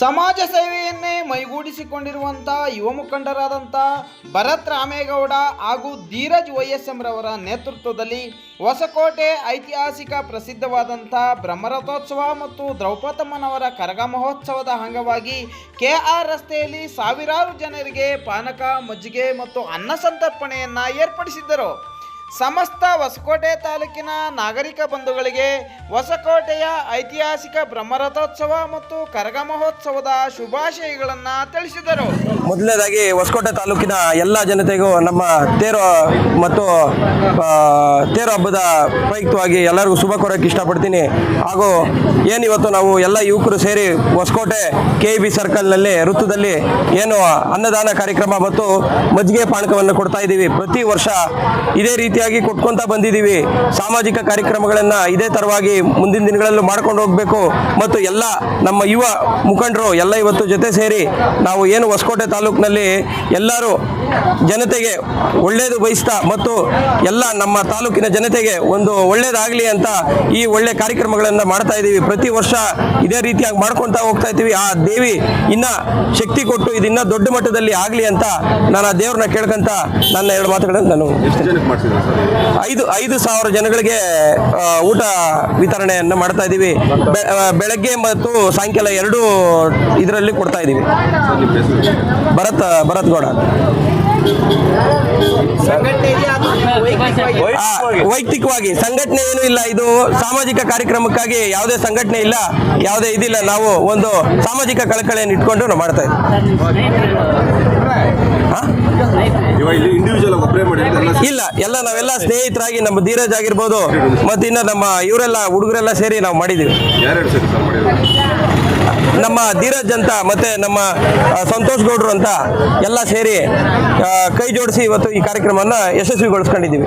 ಸಮಾಜ ಸೇವೆಯನ್ನೇ ಮೈಗೂಡಿಸಿಕೊಂಡಿರುವಂಥ ಯುವ ಮುಖಂಡರಾದಂಥ ಭರತ್ ರಾಮೇಗೌಡ ಹಾಗೂ ಧೀರಜ್ ವೈಎಸ್ಎಂ ರವರ ನೇತೃತ್ವದಲ್ಲಿ ಹೊಸಕೋಟೆ ಐತಿಹಾಸಿಕ ಪ್ರಸಿದ್ಧವಾದಂಥ ಬ್ರಹ್ಮರಥೋತ್ಸವ ಮತ್ತು ದ್ರೌಪದಮ್ಮನವರ ಕರಗ ಮಹೋತ್ಸವದ ಅಂಗವಾಗಿ ಕೆಆರ್ ರಸ್ತೆಯಲ್ಲಿ ಸಾವಿರಾರು ಜನರಿಗೆ ಪಾನಕ, ಮಜ್ಜಿಗೆ ಮತ್ತು ಅನ್ನ ಸಂತರ್ಪಣೆಯನ್ನು ಏರ್ಪಡಿಸಿದ್ದರು. ಸಮಸ್ತ ಹೊಸಕೋಟೆ ತಾಲೂಕಿನ ನಾಗರಿಕ ಬಂಧುಗಳಿಗೆ ಹೊಸಕೋಟೆಯ ಐತಿಹಾಸಿಕ ಬ್ರಹ್ಮರಥೋತ್ಸವ ಮತ್ತು ಕರಗ ಮಹೋತ್ಸವದ ಶುಭಾಶಯಗಳನ್ನು ತಿಳಿಸಿದರು. ಮೊದಲನೇದಾಗಿ ಹೊಸಕೋಟೆ ತಾಲೂಕಿನ ಎಲ್ಲ ಜನತೆಗೂ ನಮ್ಮ ತೇರು ಮತ್ತು ತೇರು ಹಬ್ಬದ ಪ್ರಯುಕ್ತವಾಗಿ ಎಲ್ಲರಿಗೂ ಶುಭ ಕೋರಕ್ಕೆ ಇಷ್ಟಪಡ್ತೀನಿ. ಹಾಗೂ ಏನು ಇವತ್ತು ನಾವು ಎಲ್ಲ ಯುವಕರು ಸೇರಿ ಹೊಸಕೋಟೆ ಕೆ ಬಿ ಸರ್ಕಲ್ನಲ್ಲಿ, ವೃತ್ತದಲ್ಲಿ ಏನು ಅನ್ನದಾನ ಕಾರ್ಯಕ್ರಮ ಮತ್ತು ಮಜ್ಜಿಗೆ ಪಾನಕವನ್ನು ಕೊಡ್ತಾ ಇದ್ದೀವಿ. ಪ್ರತಿ ವರ್ಷ ಇದೇ ರೀತಿಯಾಗಿ ಕೊಟ್ಕೊಂತ ಬಂದಿದ್ದೀವಿ. ಸಾಮಾಜಿಕ ಕಾರ್ಯಕ್ರಮಗಳನ್ನು ಇದೇ ತರವಾಗಿ ಮುಂದಿನ ದಿನಗಳಲ್ಲೂ ಮಾಡ್ಕೊಂಡು ಹೋಗಬೇಕು. ಮತ್ತು ಎಲ್ಲ ನಮ್ಮ ಯುವ ಮುಖಂಡರು ಎಲ್ಲ ಇವತ್ತು ಜೊತೆ ಸೇರಿ ನಾವು ಏನು ಹೊಸಕೋಟೆ ತಾಲೂಕಿನಲ್ಲಿ ಎಲ್ಲರೂ ಜನತೆಗೆ ಒಳ್ಳೆಯದು ಬಯಸ್ತಾ ಮತ್ತು ಎಲ್ಲ ನಮ್ಮ ತಾಲೂಕಿನ ಜನತೆಗೆ ಒಂದು ಒಳ್ಳೇದಾಗಲಿ ಅಂತ ಈ ಒಳ್ಳೆ ಕಾರ್ಯಕ್ರಮಗಳನ್ನು ಮಾಡ್ತಾ ಇದ್ದೀವಿ. ಪ್ರತಿ ವರ್ಷ ಇದೇ ರೀತಿಯಾಗಿ ಮಾಡ್ಕೊತಾ ಹೋಗ್ತಾ ಇದ್ದೀವಿ. ಆ ದೇವಿ ಇನ್ನ ಶಕ್ತಿ ಕೊಟ್ಟು ಇದನ್ನ ದೊಡ್ಡ ಮಟ್ಟದಲ್ಲಿ ಆಗಲಿ ಅಂತ ನಾನು ಆ ದೇವ್ರನ್ನ ಕೇಳ್ಕೊಂತ ನನ್ನ ಎರಡು ಮಾತುಗಳನ್ನು ನಾನು ಐದು ಐದು ಸಾವಿರ ಜನಗಳಿಗೆ ಊಟ ವಿತರಣೆಯನ್ನು ಮಾಡ್ತಾ ಇದ್ದೀವಿ ಬೆಳಗ್ಗೆ ಮತ್ತು ಸಾಯಂಕಾಲ ಎರಡು ಇದರಲ್ಲಿ ಕೊಡ್ತಾ ಇದ್ದೀವಿ ಭರತ್ ಭರತ್ ಗೌಡ. ವೈಯಕ್ತಿಕವಾಗಿ, ಸಂಘಟನೆ ಏನು ಇಲ್ಲ ಇದು. ಸಾಮಾಜಿಕ ಕಾರ್ಯಕ್ರಮಕ್ಕಾಗಿ ಯಾವುದೇ ಸಂಘಟನೆ ಇಲ್ಲ, ಯಾವುದೇ ಇದಿಲ್ಲ. ನಾವು ಒಂದು ಸಾಮಾಜಿಕ ಕಳಕಳಿಯನ್ನು ಇಟ್ಕೊಂಡು ನಾವು ಮಾಡ್ತಾ ಇದ್ದೀವಿ ಎಲ್ಲ ನಾವೆಲ್ಲ ಸ್ನೇಹಿತರಾಗಿ ನಮ್ಮ ಧೀರಜ್ ಆಗಿರ್ಬೋದು ಮತ್ತೆ ಇನ್ನ ನಮ್ಮ ಇವರೆಲ್ಲ ಹುಡುಗರೆಲ್ಲ ಸೇರಿ ನಾವು ಮಾಡಿದ್ದೀವಿ ನಮ್ಮ ಧೀರಜ್ ಅಂತ ಮತ್ತೆ ನಮ್ಮ ಸಂತೋಷ್ ಗೌಡ್ರು ಅಂತ ಎಲ್ಲ ಸೇರಿ ಕೈ ಜೋಡಿಸಿ ಇವತ್ತು ಈ ಕಾರ್ಯಕ್ರಮವನ್ನು ಯಶಸ್ವಿಗೊಳಿಸ್ಕೊಂಡಿದ್ದೀವಿ.